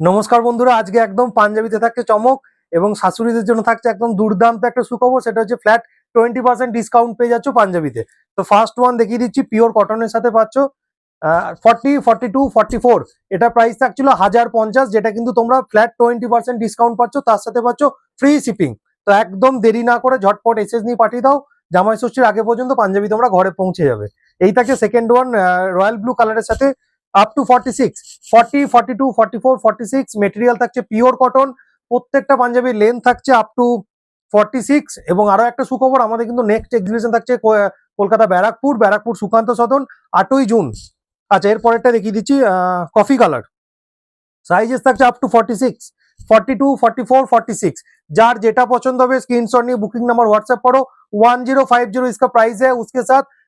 নমস্কার বন্ধুরা, আজকে একদম পাঞ্জাবিতে থাকছে চমক এবং শাশুড়িদের জন্য থাকছে একদম দুর্দান্ত একটা সুখবর, সেটা হচ্ছে ফ্ল্যাট টোয়েন্টি পার্সেন্ট ডিসকাউন্ট পেয়ে যাচ্ছ পাঞ্জাবিতে। তো ফার্স্ট ওয়ান দেখিয়ে দিচ্ছি পিওর কটনের সাথে পাচ্ছ forty forty two forty four এটা প্রাইস থাকছিল হাজার পঞ্চাশ, যেটা কিন্তু তোমরা ফ্ল্যাট টোয়েন্টি পার্সেন্ট ডিসকাউন্ট পাচ্ছ, তার সাথে পাচ্ছ ফ্রি শিপিং তো একদম দেরি না করে ঝটপট এসএস নিয়ে পাঠিয়ে দাও জামাই ষষ্ঠীর আগে পর্যন্ত পাঞ্জাবি তোমরা ঘরে পৌঁছে যাবে। এই থাকছে সেকেন্ড ওয়ান রয়্যাল ব্লু কালারের সাথে up to forty six forty forty two forty four forty six material থাকছে পিওর কটন প্রত্যেকটা পাঞ্জাবির লেন্থ থাকছে আপ টু ফর্টি সিক্স এবং আরো একটা সুখবর আমাদের কিন্তু নেক্সট এক্সিবিশন থাকছে কো- কলকাতা ব্যারাকপুর ব্যারাকপুর সুকান্ত সদন আটই জুন আচ্ছা এর পরেরটা দেখিয়ে দিচ্ছি কফি কালার সাইজেস থাকছে up to forty six forty two forty four forty six যার যেটা পছন্দ হবে স্ক্রিনশট নিয়ে বুকিং নাম্বার হোয়াটসঅ্যাপ করো वन जीरो फाइव जीरो इसका प्राइस है उसके साथ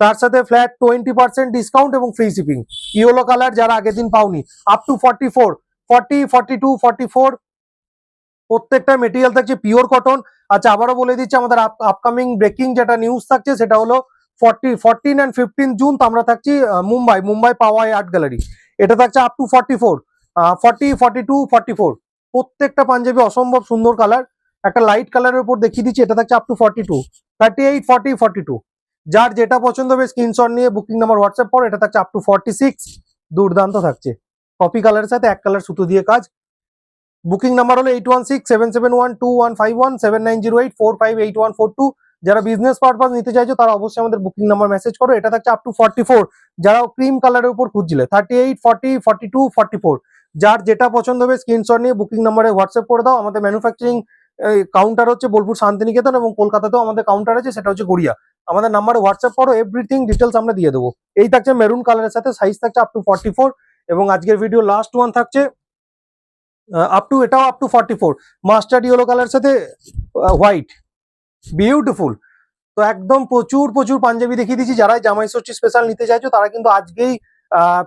তার সাথে ফ্ল্যাট টোয়েন্টি পার্সেন্ট ডিসকাউন্ট এবং ফ্রি শিপিং ইয়েলো কালার যারা আগের দিন পাওনি up to forty four forty forty two forty four প্রত্যেকটা মেটেরিয়াল থাকছে পিওর কটন আচ্ছা আবারও বলে দিচ্ছি, আমাদের আপকামিং ব্রেকিং যেটা নিউজ থাকছে, সেটা হলো forty fourteen and fifteen June তো আমরা থাকছি মুম্বাই মুম্বাই পাওয়াই আর্ট গ্যালারি এটা থাকছে up to forty four forty forty two forty four প্রত্যেকটা পাঞ্জাবি অসম্ভব সুন্দর কালার একটা লাইট কালারের উপর দেখিয়ে দিচ্ছি, এটা থাকছে up to forty two thirty eight forty forty two যার যেটা পছন্দ হবে স্ক্রিনশট নিয়ে বুকিং নাম্বার হোয়াটসঅ্যাপ করো, এটা থাকছে আপ টু ফর্টি সিক্স দুর্দান্ত থাকছে। কপি কালারের সাথে এক কালার সুতো দিয়ে কাজ। বুকিং নাম্বার হলো eight one six seven seven one two one five one seven nine zero eight four five eight one four two যারা বিজনেস পারপাস নিতে চাইছো, তারা অবশ্যই আমাদের বুকিং নাম্বার মেসেজ করো। এটা থাকছে আপ টু ফর্টি ফোর যারা ক্রিম কালারের উপর খুঁজছিলে thirty eight forty forty two forty four যার যেটা পছন্দ হবে স্ক্রিনশট নিয়ে বুকিং নাম্বারে হোয়াটসঅ্যাপ করে দাও। আমাদের ম্যানুফ্যাকচারিং কাউন্টার হচ্ছে বোলপুর শান্তিনিকেতন এবং কলকাতাতেও আমাদের কাউন্টার আছে, সেটা হচ্ছে গড়িয়া। আমাদের নাম্বারে হোয়াটসঅ্যাপ করো এভরিথিং ডিটেলস আমরা দিয়ে দেবো। এই থাকছে মেরুন কালারের সাথে সাইজ থাকছে আপ টু ফর্টি ফোর এবং আজকের ভিডিও লাস্ট ওয়ান থাকছে আপ টু এটাও up to forty four mustard yellow কালারের সাথে হোয়াইট বিউটিফুল তো একদম প্রচুর প্রচুর পাঞ্জাবি দেখিয়ে দিচ্ছি যারা জামাই ষষ্ঠী স্পেশাল নিতে চাইছো, তারা কিন্তু আজকেই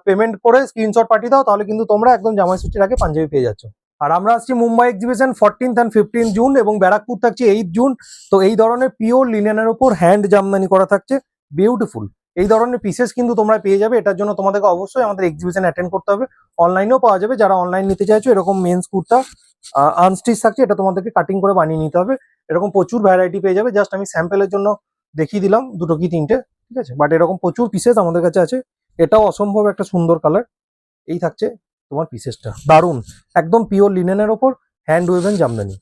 পেমেন্ট করে স্ক্রিনশট পাঠিয়ে দাও, তাহলে কিন্তু তোমরা একদম জামাই ষষ্ঠীর আগে পাঞ্জাবি পেয়ে যাচ্ছ। আর আমরা আসছি Mumbai exhibition fourteenth and fifteen June এবং ব্যারাকপুর থাকছে এইট জুন তো এই ধরনের পিওর লিনেনের উপর হ্যান্ড জামদানি করা থাকছে। বিউটিফুল এই ধরনের পিসেস কিন্তু তোমরা পেয়ে যাবে। এটার জন্য তোমাদেরকে অবশ্যই আমাদের এক্সিবিশন অ্যাটেন্ড করতে হবে। অনলাইনেও পাওয়া যাবে। যারা অনলাইন নিতে চাইছো, এরকম মেন্স কুর্তা আনস্টিচ থাকছে, এটা তোমাদেরকে কাটিং করে বানিয়ে নিতে হবে। এরকম প্রচুর ভ্যারাইটি পেয়ে যাবে। জাস্ট আমি স্যাম্পেলের জন্য দেখিয়ে দিলাম দুটো কি তিনটে, ঠিক আছে? বাট এরকম প্রচুর পিসেস আমাদের কাছে আছে। এটাও অসম্ভব একটা সুন্দর কালার এই থাকছে। তোমার পিসেসটা। দারুণ একদম পিওর লিনেনের ওপর হ্যান্ড ওয়েভেন জামদানি।